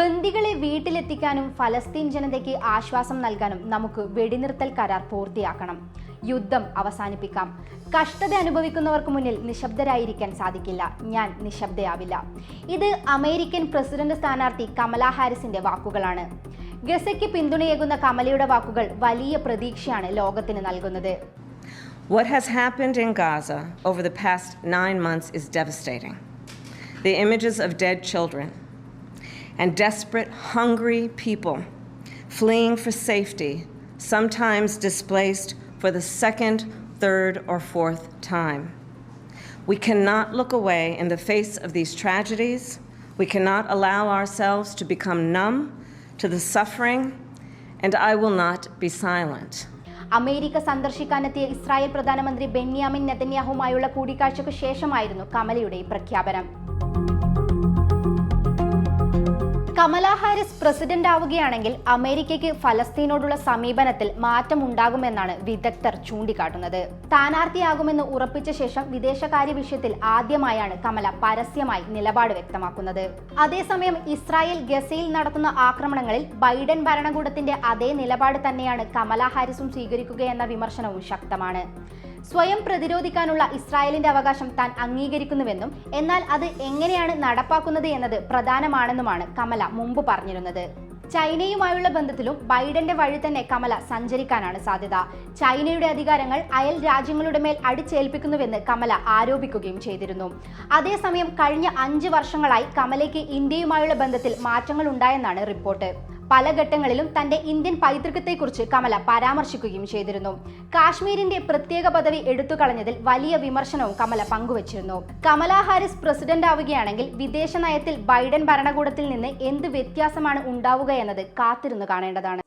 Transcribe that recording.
വീട്ടിലെത്തിക്കാനും ഫലസ്തീൻ ജനതയ്ക്ക് ആശ്വാസം നൽകാനും നമുക്ക് വെടിനിർത്തൽ കരാർ പൂർത്തിയാക്കണം. യുദ്ധം അവസാനിപ്പിക്കാം. കഷ്ടത അനുഭവിക്കുന്നവർക്ക് മുന്നിൽ നിശബ്ദരായിരിക്കാൻ സാധിക്കില്ല. ഞാൻ നിശബ്ദയാവില്ല. ഇത് അമേരിക്കൻ പ്രസിഡന്റ് സ്ഥാനാർത്ഥി കമലാ ഹാരിസിന്റെ വാക്കുകളാണ്. ഗസയ്ക്ക് പിന്തുണയേകുന്ന കമലയുടെ വാക്കുകൾ വലിയ പ്രതീക്ഷയാണ് ലോകത്തിന് നൽകുന്നത്. What has happened in Gaza over the past nine months is devastating. The images of dead children and desperate, hungry people fleeing for safety, sometimes displaced for the second, third, or fourth time. We cannot look away in the face of these tragedies. We cannot allow ourselves to become numb to the suffering, and I will not be silent. America സന്ദർശിക്കാനെത്തിയ Israel പ്രധാനമന്ത്രി Benjamin നെതന്യാഹുമായുള്ള കൂടിക്കാഴ്ചയ്ക്ക് ശേഷമായിരുന്നു കമലയുടെ പ്രഖ്യാപനം Kamala Haris president ആവുകയാണെങ്കിൽ അമേരിക്കയ്ക്ക് ഫലസ്തീനോടുള്ള സമീപനത്തിൽ മാറ്റമുണ്ടാകുമെന്നാണ് വിദഗ്ധർ ചൂണ്ടിക്കാട്ടുന്നത്. സ്ഥാനാർത്ഥിയാകുമെന്ന് ഉറപ്പിച്ച ശേഷം വിദേശകാര്യ വിഷയത്തിൽ ആദ്യമായാണ് കമല പരസ്യമായി നിലപാട് വ്യക്തമാക്കുന്നത്. അതേസമയം ഇസ്രായേൽ ഗസയിൽ നടത്തുന്ന ആക്രമണങ്ങളിൽ ബൈഡൻ ഭരണകൂടത്തിന്റെ അതേ നിലപാട് തന്നെയാണ് കമല ഹാരിസും സ്വീകരിക്കുകയെന്ന വിമർശനവും ശക്തമാണ്. സ്വയം പ്രതിരോധിക്കാനുള്ള ഇസ്രായേലിന്റെ അവകാശം താൻ അംഗീകരിക്കുന്നുവെന്നും എന്നാൽ അത് എങ്ങനെയാണ് നടപ്പാക്കുന്നത് എന്നത് പ്രധാനമാണെന്നുമാണ് കമല മുമ്പ് പറഞ്ഞിരുന്നത്. ചൈനയുമായുള്ള ബന്ധത്തിലും ബൈഡന്റെ വഴി തന്നെ കമല സഞ്ചരിക്കാനാണ് സാധ്യത. ചൈനയുടെ അധികാരങ്ങൾ അയൽ രാജ്യങ്ങളുടെ മേൽ അടിച്ചേൽപ്പിക്കുന്നുവെന്ന് കമല ആരോപിക്കുകയും ചെയ്തിരുന്നു. അതേസമയം കഴിഞ്ഞ അഞ്ച് വർഷങ്ങളായി കമലയ്ക്ക് ഇന്ത്യയുമായുള്ള ബന്ധത്തിൽ മാറ്റങ്ങൾ ഉണ്ടായെന്നാണ് റിപ്പോർട്ട്. പല ഘട്ടങ്ങളിലും തന്റെ ഇന്ത്യൻ പൈതൃകത്തെക്കുറിച്ച് കമല പരാമർശിക്കുകയും ചെയ്തിരുന്നു. കാശ്മീരിന്റെ പ്രത്യേക പദവി എടുത്തു കളഞ്ഞതിൽ വലിയ വിമർശനവും കമല പങ്കുവച്ചിരുന്നു. കമല ഹാരിസ് പ്രസിഡന്റ് ആവുകയാണെങ്കിൽ വിദേശ നയത്തിൽ ബൈഡൻ ഭരണകൂടത്തിൽ നിന്ന് എന്ത് വ്യത്യാസമാണ് ഉണ്ടാവുക എന്നത് കാത്തിരുന്നു കാണേണ്ടതാണ്.